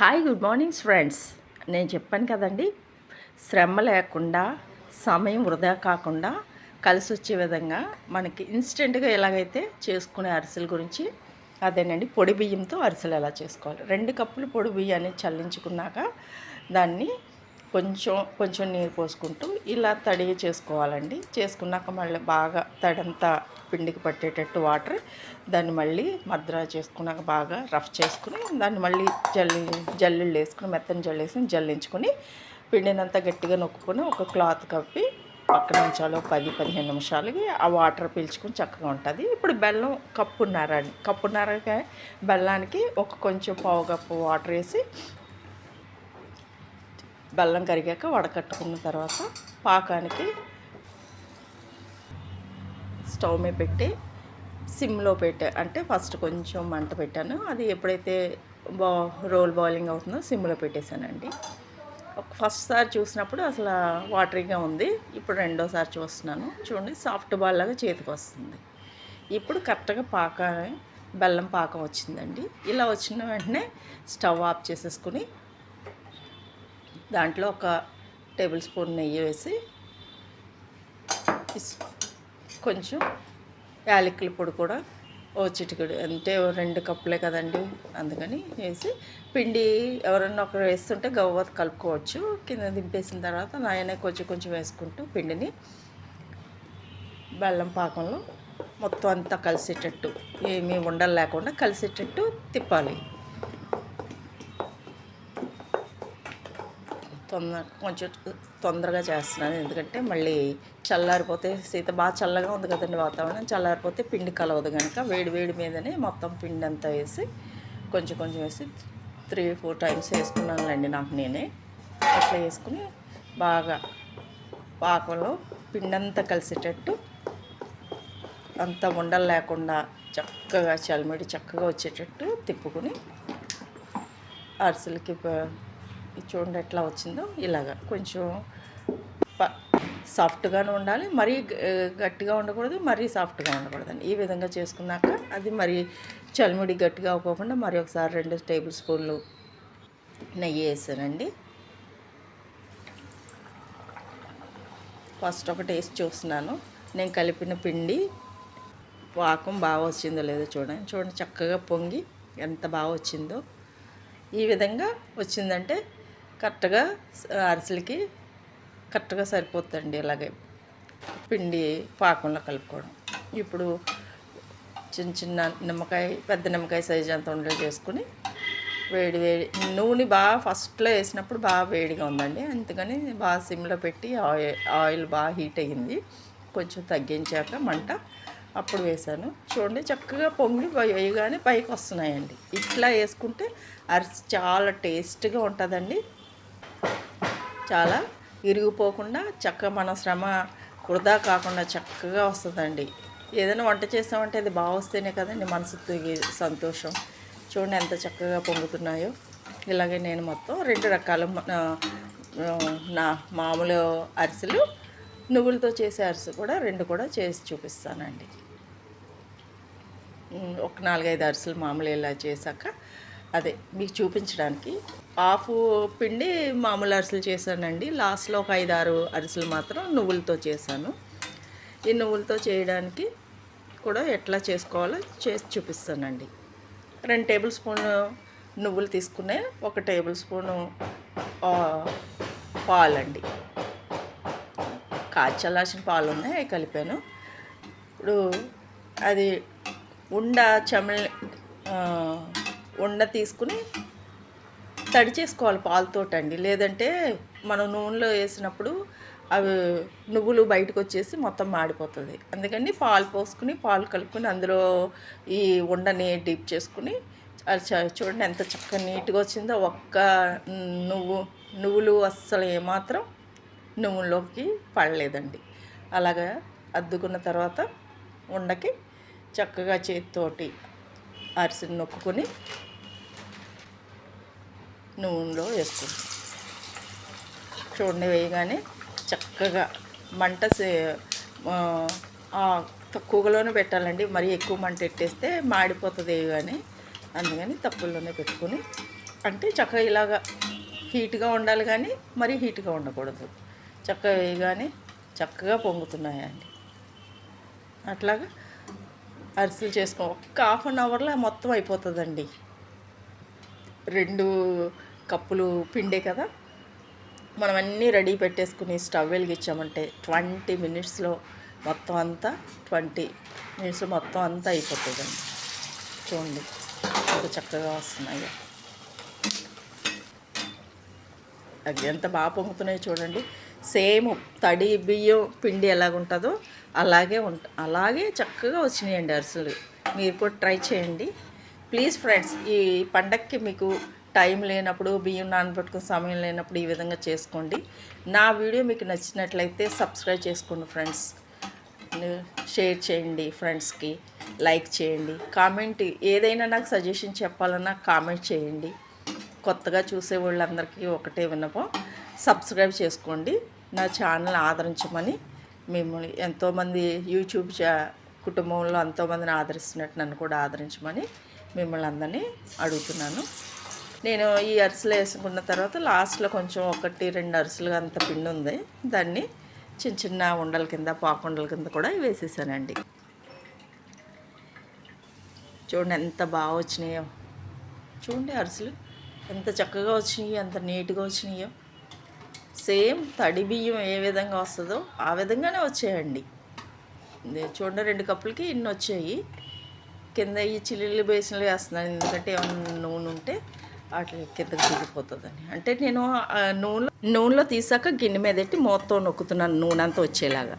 Hi good morning friends నేను చెప్పాను కదండి శ్రమ లేకుండా సమయం వృధా కాకుండా కలిసి వచ్చే విధంగా మనకి ఇన్స్టెంట్గా ఎలాగైతే చేసుకునే అరిసెల గురించి అదేనండి పొడి బియ్యంతో అరిసెలు ఎలా చేసుకోవాలి? రెండు కప్పులు పొడి బియ్యాన్ని చల్లించుకున్నాక దాన్ని కొంచెం కొంచెం నీరు పోసుకుంటూ ఇలా తడి చేసుకోవాలండి. చేసుకున్నాక మళ్ళీ బాగా తడంతా పిండికి పట్టేటట్టు వాటర్ దాన్ని మళ్ళీ మద్రా చేసుకున్నాక బాగా రఫ్ చేసుకుని దాన్ని మళ్ళీ జల్లి జల్లిళ్ళు వేసుకుని మెత్తని జల్లేసి జల్లించుకుని జల్లించుకొని పిండినంతా గట్టిగా నొక్కుకొని ఒక క్లాత్ కప్పి పక్కన ఉంచాలో. పది పదిహేను నిమిషాలకి ఆ వాటర్ పీల్చుకుని చక్కగా ఉంటుంది. ఇప్పుడు బెల్లం కప్పున్నర అండి కప్పున్నరగా బెల్లానికి ఒక కొంచెం పావు కప్పు వాటర్ వేసి బెల్లం కరిగాక వడకట్టుకున్న తర్వాత పాకానికి స్టవ్ మీద పెట్టి సిమ్లో పెట్టా అంటే ఫస్ట్ కొంచెం మంట పెట్టాను. అది ఎప్పుడైతే బా రోల్ బాయిలింగ్ అవుతుందో సిమ్లో పెట్టేశానండి. ఫస్ట్ సారి చూసినప్పుడు అసలు వాటరీగా ఉంది. ఇప్పుడు రెండోసారి చూస్తున్నాను. చూడండి సాఫ్ట్ బాల్ లాగా చేతికి వస్తుంది. ఇప్పుడు కరెక్ట్గా పాక బెల్లం పాకం వచ్చిందండి. ఇలా వచ్చిన వెంటనే స్టవ్ ఆఫ్ చేసేసుకుని దాంట్లో ఒక టేబుల్ స్పూన్ నెయ్యి వేసి కొంచెం యాలకుల పొడి కూడా ఓ చిటికెడు అంటే రెండు కప్పులే కదండి అందుకని వేసి పిండి ఎవరన్నా ఒకరు వేస్తుంటే గవ్వ కలుపుకోవచ్చు. కింద దింపేసిన తర్వాత నాయనే కొంచెం కొంచెం వేసుకుంటూ పిండిని బెల్లం పాకంలో మొత్తం అంతా కలిసేటట్టు ఏమీ ఉండలు లేకుండా కలిసేటట్టు తిప్పాలి. తొందర కొంచెం తొందరగా చేస్తున్నాను. ఎందుకంటే మళ్ళీ చల్లారిపోతే సీత బాగా చల్లగా ఉంది కదండి వాతావరణం. చల్లారిపోతే పిండి కలవదు కనుక వేడి వేడి మీదనే మొత్తం పిండి అంతా వేసి కొంచెం కొంచెం వేసి త్రీ ఫోర్ టైమ్స్ వేసుకున్నానులేండి నాకు నేనే. అట్లా వేసుకుని బాగా పాకంలో పిండి అంతా కలిసేటట్టు అంత ఉండలు లేకుండా చక్కగా చలిమిడి చక్కగా వచ్చేటట్టు తిప్పుకుని అరిసెలకి చూడండి ఎట్లా వచ్చిందో. ఇలాగా కొంచెం సాఫ్ట్గానే ఉండాలి. మరీ గట్టిగా ఉండకూడదు మరీ సాఫ్ట్గా ఉండకూడదండి ఈ విధంగా చేసుకున్నాక అది మరి చలిమిడి గట్టిగా అవ్వకుండా మరి ఒకసారి రెండు టేబుల్ స్పూన్లు నెయ్యి వేసానండి. ఫస్ట్ ఒక టేస్ట్ చూస్తున్నాను. నేను కలిపిన పిండి పాకం బాగా వచ్చిందో లేదో చూడండి. చూడండి చక్కగా పొంగి ఎంత బాగా వచ్చిందో. ఈ విధంగా వచ్చిందంటే కరెక్ట్గా అరిసెలకి కరెక్ట్గా సరిపోతుందండి ఇలాగే పిండి పాకంలో కలుపుకోవడం. ఇప్పుడు చిన్న చిన్న నిమ్మకాయ పెద్ద నిమ్మకాయ సైజు అంత ఉండలు చేసుకుని వేడి వేడి నూనె బాగా ఫస్ట్లో వేసినప్పుడు బాగా వేడిగా ఉందండి. అందుకని బాగా సిమ్లో పెట్టి ఆయిల్ ఆయిల్ బాగా హీట్ అయ్యింది. కొంచెం తగ్గించాక మంట అప్పుడు వేసాను చూడండి చక్కగా పొంగి వేయగానే పైకి వస్తున్నాయండి. ఇట్లా వేసుకుంటే అరిసి చాలా టేస్ట్గా ఉంటుందండి. చాలా ఇరిగిపోకుండా చక్కగా మన శ్రమ వృధా కాకుండా చక్కగా వస్తుందండి. ఏదైనా వంట చేసామంటే అది బాగా వస్తేనే కదండి మనసుకి సంతోషం. చూడండి ఎంత చక్కగా పొంగుతున్నాయో. ఇలాగే నేను మొత్తం రెండు రకాల నా మామూలు అరిసెలు నువ్వులతో చేసే అరిసె కూడా రెండు కూడా చేసి చూపిస్తానండి. ఒక నాలుగైదు అరిసెలు మామూలు ఇలా చేశాక అదే మీకు చూపించడానికి. హాఫ్ పిండి మామూలు అరిసెలు చేశానండి. లాస్ట్లో ఒక ఐదు ఆరు అరిసెలు మాత్రం నువ్వులతో చేశాను. ఈ నువ్వులతో చేయడానికి కూడా ఎట్లా చేసుకోవాలో చేసి చూపిస్తానండి. రెండు టేబుల్ స్పూన్ నువ్వులు తీసుకునే ఒక టేబుల్ స్పూను పాలండి. కాచల్లాసిన పాలు ఉన్నాయి అవి కలిపాను. ఇప్పుడు అది ఉండ చెమల్ ఉండ తీసుకుని తడి చేసుకోవాలి పాలతోటండి లేదంటే మనం నూనెలో వేసినప్పుడు అవి నువ్వులు బయటకు వచ్చేసి మొత్తం మాడిపోతుంది. అందుకని పాలు పోసుకుని పాలు కలుపుకొని అందులో ఈ ఉండని డిప్ చేసుకుని అది చ- చూడండి ఎంత చక్కగా నీట్గా వచ్చిందో. ఒక్క నువ్వు నువ్వులు అస్సలు ఏమాత్రం నువ్వుల్లోకి పడలేదండి. అలాగా అద్దుకున్న తర్వాత ఉండకి చక్కగా చేతితోటి అరిసెని నొక్కుని నూనెలో వేసుకుంటాం చూడండి వేయగానే చక్కగా మంట సే- తక్కువలోనే పెట్టాలండి. మరి ఎక్కువ మంట పెట్టేస్తే మాడిపోతుంది కానీ అందుకని తక్కువలోనే పెట్టుకొని అంటే చక్కగా ఇలాగా హీట్గా ఉండాలి కానీ మరీ హీట్గా ఉండకూడదు. చక్కగా వేయగానే చక్కగా పొంగుతున్నాయండి. అట్లాగా అరిసెలు చేసుకో. ఒక్క హాఫ్ అన్ అవర్లో మొత్తం అయిపోతుందండి. రెండు కప్పులు పిండే కదా. మనం అన్నీ రెడీ పెట్టేసుకుని స్టవ్ వెలిగించామంటే ట్వంటీ మినిట్స్లో మొత్తం అంతా ట్వంటీ మినిట్స్ మొత్తం అంతా అయిపోతుందండి. చూడండి ఎంత చక్కగా వస్తున్నాయి. అది ఎంత బాగా పొంగుతున్నాయో చూడండి. సేమ్ తడి బియ్యం పిండి ఎలాగుంటుందో అలాగే ఉంట అలాగే చక్కగా వచ్చినాయండి అరిసెలు. మీరు కూడా ట్రై చేయండి. ప్లీజ్ ఫ్రెండ్స్ ఈ పండక్కి మీకు టైం లేనప్పుడు బియ్యం నానబెట్టుకునే సమయం లేనప్పుడు ఈ విధంగా చేసుకోండి. నా వీడియో మీకు నచ్చినట్లయితే సబ్స్క్రైబ్ చేసుకోండి ఫ్రెండ్స్. షేర్ చేయండి ఫ్రెండ్స్కి లైక్ చేయండి. కామెంట్ ఏదైనా నాకు సజెషన్ చెప్పాలన్నా కామెంట్ చేయండి. కొత్తగా చూసే వాళ్ళందరికీ ఒకటే విన్నపం. సబ్స్క్రైబ్ చేసుకోండి. నా ఛానల్ ఆదరించమని మిమ్మల్ని ఎంతోమంది యూట్యూబ్ చా కుటుంబంలో ఎంతోమందిని ఆదరిస్తున్నట్టు నన్ను కూడా ఆదరించమని మిమ్మల్ని అందరినీ అడుగుతున్నాను. నేను ఈ అరిసెలు వేసుకున్న తర్వాత లాస్ట్లో కొంచెం ఒకటి రెండు అరిసెలు అంత పిండి ఉంది. దాన్ని చిన్న చిన్న ఉండల కింద పాకుండల కింద కూడా వేసేసానండి. చూడండి ఎంత బాగా వచ్చినాయో. చూడండి అరిసెలు ఎంత చక్కగా వచ్చినాయో ఎంత నీట్గా వచ్చినాయో. సేమ్ తడి బియ్యం ఏ విధంగా వస్తుందో ఆ విధంగానే వచ్చాయండి. చూడండి రెండు కప్పులకి ఇన్ని వచ్చాయి. కింద ఈ చిల్లీలు బేసిన్లు వేస్తున్నాను. ఎందుకంటే ఏమైనా నూనె ఉంటే వాటి కిందకి దిగిపోతుందని. అంటే నేను నూనె నూనెలో నూనెలో తీసాక గిన్నె మీద పెట్టి మూతతో నొక్కుతున్నాను నూనె అంతా వచ్చేలాగా.